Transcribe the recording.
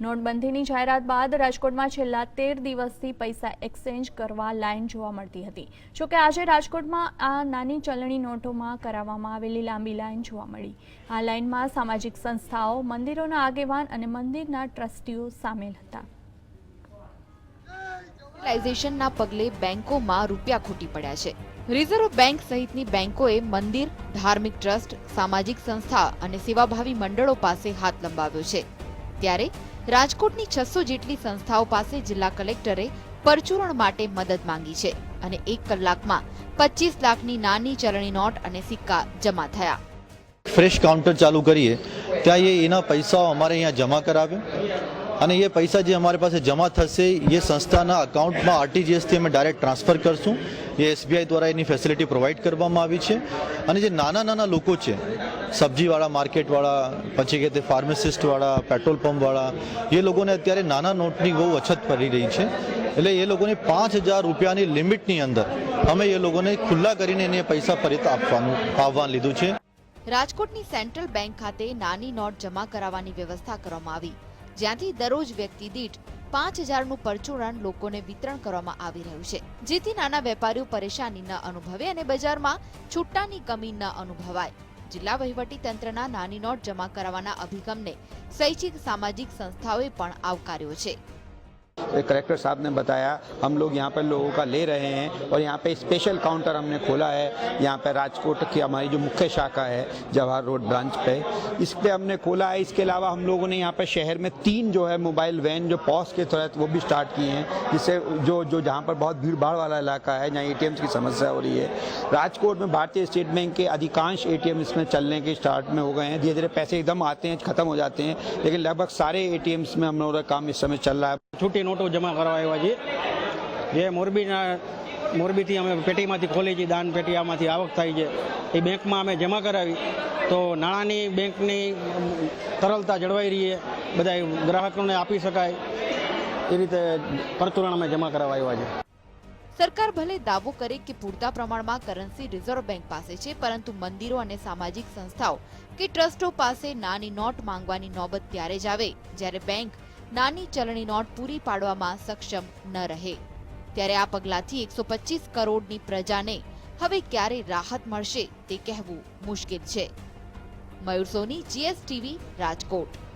નોટબંધીની જાહેરાત બાદ રાજકોટમાં છેલ્લા તેર દિવસથી પૈસા એક્સચેન્જ કરવા લાઇન જોવા મળતી હતી. જોકે આજે રાજકોટમાં આ નાની ચલણી નોટોમાં કરાવવામાં આવેલી લાંબી લાઇન જોવા મળી. આ લાઇનમાં સામાજિક સંસ્થાઓ, મંદિરોના આગેવાન અને મંદિરના ટ્રસ્ટીઓ સામેલ હતા. ડિજિટલાઇઝેશનના પગલે બેંકોમાં રૂપિયા ખૂટી પડ્યા છે. રિઝર્વ બેંક સહિતની બેંકોએ મંદિર, ધાર્મિક ટ્રસ્ટ, સામાજિક સંસ્થા અને સેવાભાવી મંડળો પાસે હાથ લંબાવ્યો છે. ત્યારે રાજકોટની છસો જેટલી સંસ્થાઓ પાસે જિલ્લા કલેક્ટરે પરચુરણ માટે મદદ માંગી છે અને એક કલાકમાં પચીસ લાખની નાની ચલણી નોટ અને સિક્કા જમા થયા. ફ્રેશ કાઉન્ટર ચાલુ કરીએ, ત્યાં એ એના પૈસાઓ અમારે અહીંયા જમા કરાવે અને એ પૈસા જે અમારી પાસે જમા થશે, એ સંસ્થાના અકાઉન્ટમાં આરટીજીએસથી અમે ડાયરેક્ટ ટ્રાન્સફર કરશું. એ એસબીઆઈ દ્વારા એની ફેસિલિટી પ્રોવાઈડ કરવામાં આવી છે. અને જે નાના નાના લોકો છે, સબ્જીવાળા, માર્કેટવાળા, પછી કે તે ફાર્માસિસ્ટવાળા પેટ્રોલ પંપવાળા એ લોકોને અત્યારે નાના નોટની બહુ અછત પડી રહી છે. એટલે એ લોકોને પાંચ હજાર રૂપિયાની લિમિટની અંદર અમે એ લોકોને ખુલ્લા કરીને એને પૈસા ફરી આપવાનું આહવાન લીધું છે. રાજકોટની સેન્ટ્રલ બેંક ખાતે નાની નોટ જમા કરાવવાની વ્યવસ્થા કરવામાં આવી. જ્યાંથી દરરોજ વ્યક્તિ દીઠ પાંચ હજારનું પરચુરણ લોકોને વિતરણ કરવામાં આવી રહ્યું છે. જેથી નાના વેપારીઓ પરેશાની ન અનુભવે અને બજારમાં છૂટાની કમી ન અનુભવાય. જિલ્લા વહીવટી તંત્રના નાની નોટ જમા કરાવવાના અભિગમને સ્વૈચ્છિક સામાજિક સંસ્થાઓએ પણ આવકાર્યો છે. कलेक्टर साहब ने बताया, हम लोग यहाँ पर लोगों का ले रहे हैं और यहाँ पे स्पेशल काउंटर हमने खोला है। यहाँ पे राजकोट की हमारी जो मुख्य शाखा है, जवाहर रोड ब्रांच पे। इस पे हमने खोला है। इसके अलावा हम लोगों ने यहाँ पे शहर में तीन जो है मोबाइल वैन जो पॉस के तहत वो भी स्टार्ट किए हैं, जिससे जो जो जहाँ पर बहुत भीड़ भाड़ वाला इलाका है, जहाँ ए की समस्या हो रही है। राजकोट में भारतीय स्टेट बैंक के अधिकांश एटीएम इसमें चलने के स्टार्ट में हो गए हैं। धीरे धीरे पैसे एकदम आते हैं, खत्म हो जाते हैं, लेकिन लगभग सारे ए में हम लोगों का काम इस समय चल रहा है। છૂટી નોટો જમા કરવા આવ્યા છીએ. જે મોરબીના, મોરબીથી અમે પેટીમાંથી ખોલી છીએ, દાન પેટી આમાંથી આવક થાય છે. એ બેંકમાં અમે જમા કરાવી. તો નાણાંની બેંકની તરલતા જળવાઈ રહીએ બધા ગ્રાહકોને આપી શકાય. એ રીતે પરચુરણ અમે જમા કરાવવા આવ્યા છે સરકાર ભલે દાવો કરે કે પૂરતા પ્રમાણમાં કરન્સી રિઝર્વ બેંક પાસે છે, પરંતુ મંદિરો અને સામાજિક સંસ્થાઓ કે ટ્રસ્ટો પાસે નાની નોટ માંગવાની નોબત ત્યારે જ આવે. જ્યારે બેંક નાની ચલણી નોટ પૂરી પાડવામાં સક્ષમ ન રહે. ત્યારે આ પગલાંથી એકસો પચીસ કરોડની પ્રજાને હવે ક્યારે રાહત મળશે તે કહેવું મુશ્કેલ છે. મયુર સોની, જીએસટીવી, રાજકોટ.